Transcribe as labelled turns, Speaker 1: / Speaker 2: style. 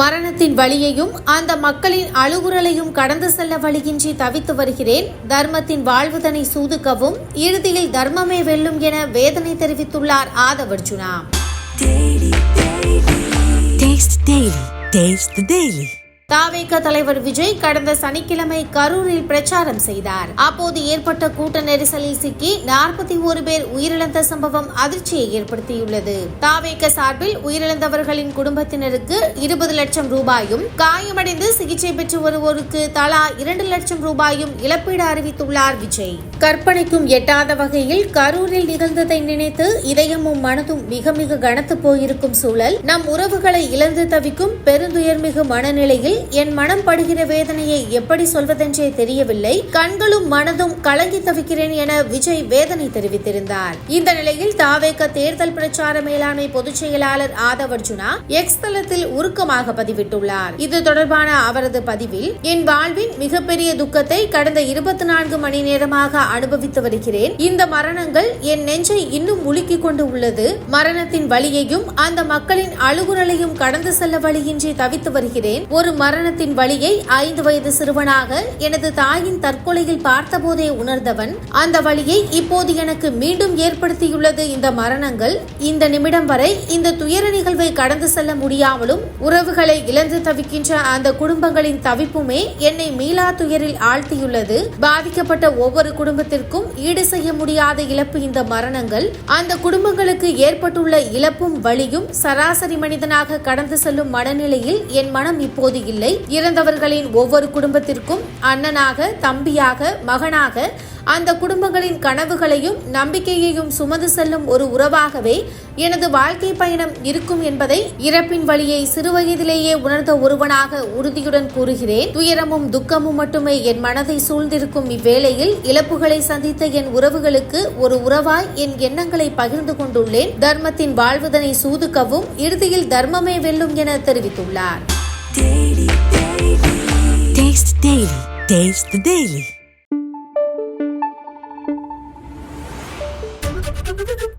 Speaker 1: மரணத்தின் வழியையும் அந்த மக்களின் அழுகுரலையும் கடந்து செல்ல வழியின்றி தவித்து வருகிறேன். தர்மத்தின் வாழ்வுதனை சூதுக்கவும் இறுதியில் தர்மமே வெல்லும் என வேதனை தெரிவித்துள்ளார் ஆதவர்ஜுனா. தாவேக தலைவர் விஜய் கடந்த சனிக்கிழமை கரூரில் பிரச்சாரம் செய்தார். அப்போது ஏற்பட்ட கூட்ட நெரிசலில் சிக்கி நாற்பத்தி ஒரு பேர் உயிரிழந்த சம்பவம் அதிர்ச்சியை ஏற்படுத்தியுள்ளது. தாவேக சார்பில் உயிரிழந்தவர்களின் குடும்பத்தினருக்கு இருபது லட்சம் ரூபாயும் காயமடைந்து சிகிச்சை பெற்று வருவோருக்கு தலா இரண்டு லட்சம் ரூபாயும் இழப்பீடு அறிவித்துள்ளார் விஜய். கற்பனைக்கும் எட்டாத வகையில் கரூரில் நிகழ்ந்ததை நினைத்து இதயமும் மனதும் மிக மிக கனத்து போயிருக்கும் சூழல். நம் உறவுகளை இழந்து தவிக்கும் பெருந்துயர்மிகு மனநிலையில் என் மனம் படுகிற வேதனையை எப்படி சொல்வதென்றே தெரியவில்லை. கண்களும் மனதும் கலங்கி தவிக்கிறேன் என விஜய் வேதனை தெரிவித்திருந்தார். இந்த நிலையில் தாவேக தேர்தல் பிரச்சார மேலாண்மை பொதுச் செயலாளர் ஆதவர்ஜுனா எக்ஸ் தளத்தில் உருக்கமாக பதிவிட்டுள்ளார். இது தொடர்பான அவரது பதிவில் என் வாழ்வின் மிகப்பெரிய துக்கத்தை கடந்த இருபத்தி நான்கு மணி நேரமாக அனுபவித்து வருகிறேன் இந்த மரணங்கள் என் நெஞ்சை இன்னும் உலுக்கிக் கொண்டு உள்ளது. மரணத்தின் வழியையும் அந்த மக்களின் அழுகுரலையும் கடந்து செல்ல வழியின்றி தவித்து வருகிறேன். ஒரு மரணத்தின் வழியை ஐந்து வயது சிறுவனாக எனது தாயின் தற்கொலையில் பார்த்தபோதே உணர்ந்தவன் அந்த வழியை இப்போது எனக்கு மீண்டும் ஏற்படுத்தியுள்ளது இந்த மரணங்கள். இந்த நிமிடம் வரை இந்த துயர நிகழ்வை கடந்து செல்ல முடியாமலும் உறவுகளை இழந்து தவிக்கின்ற அந்த குடும்பங்களின் தவிப்புமே என்னை மீளா துயரில் ஆழ்த்தியுள்ளது. பாதிக்கப்பட்ட ஒவ்வொரு குடும்பத்திற்கும் ஈடு செய்ய முடியாத இழப்பு இந்த மரணங்கள். அந்த குடும்பங்களுக்கு ஏற்பட்டுள்ள இழப்பும் வழியும் சராசரி மனிதனாக கடந்து செல்லும் மனநிலையில் என் மனம் இப்போது இல்லை. இறந்தவர்களின் ஒவ்வொரு குடும்பத்திற்கும் அண்ணனாக தம்பியாக மகனாக அந்த குடும்பங்களின் கனவுகளையும் நம்பிக்கையையும் சுமந்து செல்லும் ஒரு உறவாகவே எனது வாழ்க்கை பயணம் இருக்கும் என்பதை இறப்பின் வழியை சிறுவயதிலேயே உணர்ந்த ஒருவனாக உறுதியுடன் கூறுகிறேன். துயரமும் துக்கமும் மட்டுமே என் மனதை சூழ்ந்திருக்கும் இவ்வேளையில் இழப்புகளை சந்தித்த என் உறவுகளுக்கு ஒரு உறவாய் என் எண்ணங்களை பகிர்ந்து கொண்டுள்ளேன். தர்மத்தின் வாழ்வதனை சூதுக்கவும் இறுதியில் தர்மமே வெல்லும் என தெரிவித்துள்ளார்.
Speaker 2: Taste the Daily. Thank you.